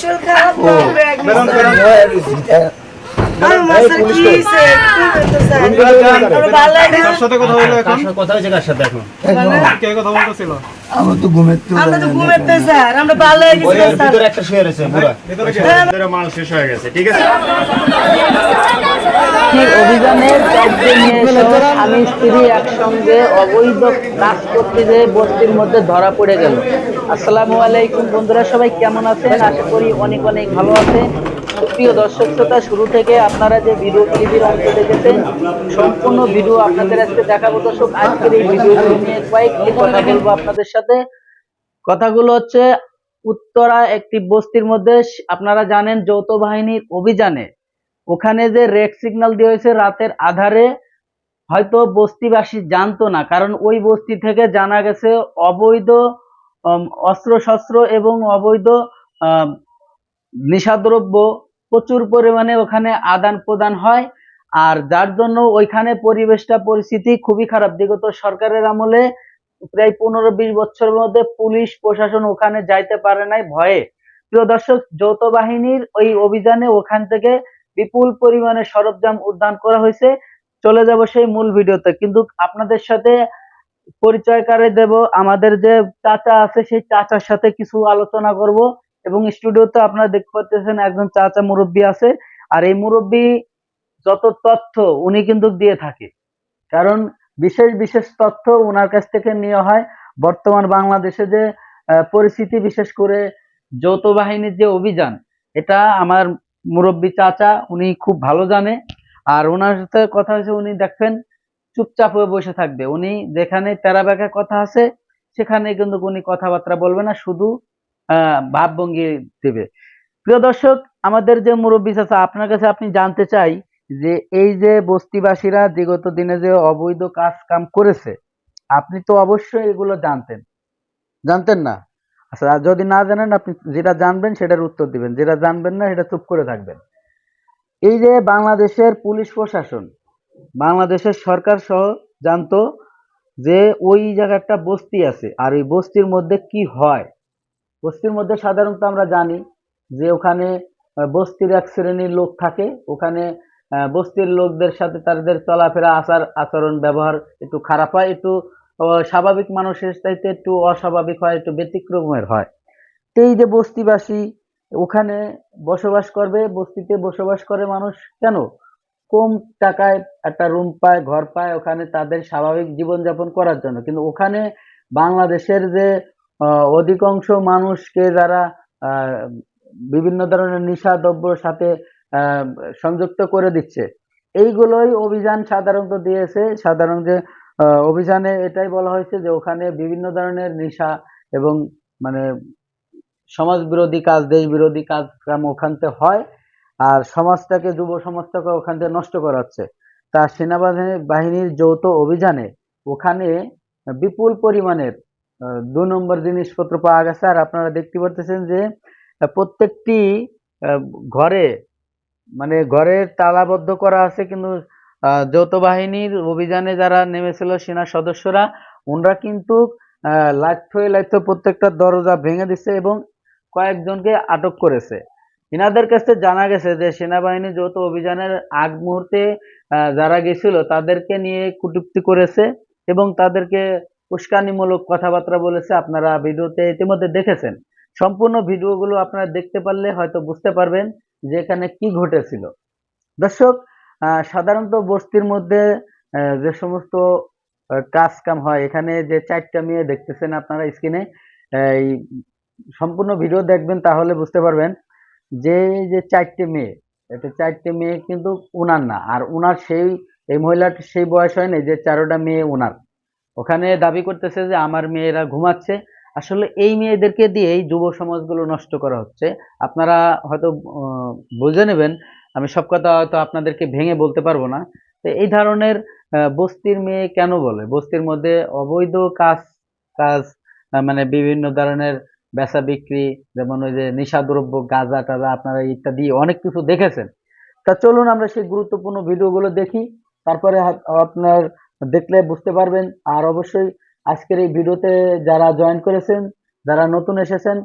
শরীর খারাপ তো ব্যাগ আমরা ভালো লাগে না। তার সাথে কথা বলো এখন? কথা হয়েছে কার সাথে এখন? কে কথা বলতেছিল? আমার তো ঘুমের তো আমরা তো ঘুমাইতে স্যার আমরা ভালো হয়ে মাল শেষ হয়ে গেছে ঠিক আছে? স্বামী স্ত্রী একসঙ্গে অবৈধ কাজ করতে যেয়ে বস্তির মধ্যে ধরা পড়ে গেল। আসসালামু আলাইকুম বন্ধুরা সবাই কেমন আছেন? আশা করি অনেক অনেক ভালো আছে প্রিয় দর্শক শ্রোতা, শুরু থেকে আপনারা যে ভিডিও ক্লিপের অংশ দেখেছেন, সম্পূর্ণ ভিডিও আপনাদের আজকে দেখাবো। দর্শক, আজকের এই ভিডিও নিয়ে কয়েকটি কথা বলব আপনাদের সাথে। কথাগুলো হচ্ছে, উত্তরা একটি বস্তির মধ্যে, আপনারা জানেন যৌথ বাহিনীর অভিযানে। ওখানে যে রেড সিগন্যাল দেওয়া হয়েছে রাতের আধারে, হয়তো বস্তিবাসী জানতো না, কারণ ওই বস্তি থেকে জানা গেছে অবৈধ অস্ত্র শস্ত্র এবং অবৈধ নেশাদ্রব্য প্রচুর পরিমাণে ওখানে আদান প্রদান হয়। আর যার জন্য ওইখানে পরিবেশটা, পরিস্থিতি খুবই খারাপ। বিগত সরকারের আমলে প্রায় পনেরো বিশ বছরের মধ্যে পুলিশ, প্রশাসন ওখানে যাইতে পারে নাই ভয়ে। প্রিয় দর্শক, যৌথ বাহিনীর ওই অভিযানে ওখান থেকে বিপুল পরিমাণে সরঞ্জাম উদ্ধার করা হয়েছে। চলে যাব সেই মূল ভিডিওতে। কিন্তু আপনাদের সাথে পরিচয় করে দেব, আমাদের যে চাচা আছে, সেই চাচার সাথে কিছু আলোচনা করব। এবং স্টুডিওতে আপনারা দেখতে পাচ্ছেন একজন চাচা মুরব্বী আছে, আর এই মুরব্বী যত তথ্য উনি কিন্তু দিয়ে থাকে। কারণ বিশেষ বিশেষ তথ্য ওনার কাছ থেকে নেওয়া হয়। বর্তমান বাংলাদেশে যে পরিস্থিতি বিশেষ করে যৌথ বাহিনীর যে অভিযান, এটা আমার মুরব্বী চাচা উনি খুব ভালো জানে। আর ওনার সাথে কথা হয়েছে উনি দেখবেন চুপচাপ হয়ে বসে থাকবে। উনি যেখানে তেরা ব্যাকা কথা আছে, সেখানে কিন্তু উনি কথাবার্তা বলবে না। শুধু ভাবভঙ্গি দেবে। প্রিয় দর্শক, আমাদের যে মুরব্বী চাচা, আপনার কাছে আপনি জানতে চাই যে এই যে বস্তিবাসীরা বিগত দিনে যে অবৈধ কাজ কাম করেছে, আপনি তো অবশ্যই এগুলো জানতেন। জানতেন না? আচ্ছা যদি না জানেন, আপনি যেটা জানবেন সেটার উত্তর দিবেন। যেটা জানবেন না, সেটা চুপ করে থাকবেন। এই যে বাংলাদেশের পুলিশ প্রশাসন, বাংলাদেশের সরকার সহ জানতো যে ওই জায়গাটা বস্তি আছে, আর ওই বস্তির মধ্যে কি হয়? বস্তির মধ্যে সাধারণত আমরা জানি যে ওখানে বস্তির এক শ্রেণির লোক থাকে। ওখানে বস্তির লোকদের সাথে তাদের চলাফেরা, আচার, আচরণ, ব্যবহার একটু খারাপ হয়, একটু স্বাভাবিক মানুষের চাইতে একটু অস্বাভাবিক হয়, একটু ব্যতিক্রমের হয়। তো এই যে বস্তিবাসী, ওখানে বসবাস করবে, বস্তিতে বসবাস করে মানুষ কেন? কম টাকায় একটা রুম পায়, ঘর পায়, ওখানে তাদের স্বাভাবিক জীবনযাপন করার জন্য। কিন্তু ওখানে বাংলাদেশের যে অধিকাংশ মানুষকে যারা বিভিন্ন ধরনের নিশা দ্রব্যর সাথে সংযুক্ত করে দিচ্ছে। এইগুলোই অভিযান সাধারণত দিয়েছে। সাধারণ যে অভিযানে এটাই বলা হয়েছে যে ওখানে বিভিন্ন ধরনের নেশা এবং মানে সমাজ বিরোধী কাজ দেশ বিরোধী কাজ কাম ওখান থেকে হয় আর সমাজটাকে, যুব সমাজটাকে ওখান থেকে নষ্ট করা হচ্ছে তা সেনাবাহিনী বাহিনীর যৌথ অভিযানে ওখানে বিপুল পরিমাণের দু নম্বর জিনিসপত্র পাওয়া গেছে আর আপনারা দেখতে পারতেছেন যে প্রত্যেকটি ঘরে মানে ঘরে তালাবদ্ধ করা আছে কিন্তু যৌথ বাহিনীর অভিযানে যারা নেমেছিল সেনা সদস্যরা ওনারা কিন্তু আহ, লাইথে লাইথে প্রত্যেকটা দরজা ভেঙে দিচ্ছে এবং কয়েকজনকে আটক করেছে। এনাদের কাছে জানা গেছে যে সেনাবাহিনী যৌথ অভিযানের আগ মুহূর্তে যারা গেছিল তাদেরকে নিয়ে কটূক্তি করেছে এবং তাদেরকে উস্কানিমূলক কথাবার্তা বলেছে, আপনারা ভিডিওতে ইতিমধ্যে দেখেছেন। সম্পূর্ণ ভিডিওগুলো আপনারা দেখতে পারলে হয়তো বুঝতে পারবেন যে এখানে কি ঘটেছিল। দর্শক সাধারণত বস্তির মধ্যে যে সমস্ত কাজ কাম হয়, এখানে যে চারটা মেয়ে দেখতেছেন আপনারা স্ক্রিনে, এই সম্পূর্ণ ভিডিও দেখবেন তাহলে বুঝতে পারবেন যে যে চারটে মেয়ে এটা চারটে মেয়ে কিন্তু উনার না। আর উনার সেই, এই মহিলার সেই বয়স হয়নি যে চারোটা মেয়ে উনার। ওখানে দাবি করতেছে যে আমার মেয়েরা ঘুমাচ্ছে। আসলে এই মেয়েদেরকে দিয়েই যুব সমাজগুলো নষ্ট করা হচ্ছে। আপনারা হয়তো বুঝে নেবেন, আমি সব কথা হয়তো আপনাদেরকে ভেঙে বলতে পারব না। তো এই ধরনের বস্তির মেয়ে কেন বলে? বস্তির মধ্যে অবৈধ কাজ কাজ মানে বিভিন্ন ধরনের বেচা বিক্রি, যেমন ওই যে নেশাদ্রব্য, গাঁজা টাজা, আপনারা ইত্যাদি অনেক কিছু দেখেছেন। তা চলুন আমরা সেই গুরুত্বপূর্ণ ভিডিওগুলো দেখি। তারপরে আপনার দেখলে বুঝতে পারবেন। আর অবশ্যই আজকের এই ভিডিওতে যারা জয়েন করেছেন যারা নতুন এসেছেন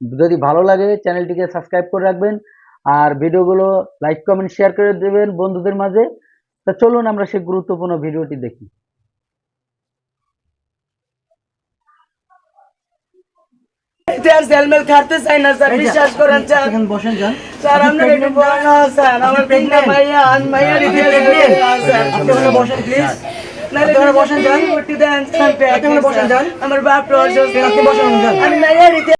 যদি ভালো লাগে চ্যানেলটিকে সাবস্ক্রাইব করে রাখবেন আর ভিডিওগুলো লাইক কমেন্ট শেয়ার করে দেবেন বন্ধুদের মাঝে। তা চলুন আমরা সেই গুরুত্বপূর্ণ ভিডিওটি দেখি। স্যার সেলমেল খাতে চাই না স্যার বিশ্বাস করেন স্যার। বসেন যান স্যার একটু বলেন স্যার আমার প্লিজ নালে আপনারা বসেন যান। আমার বাপ যান। আমি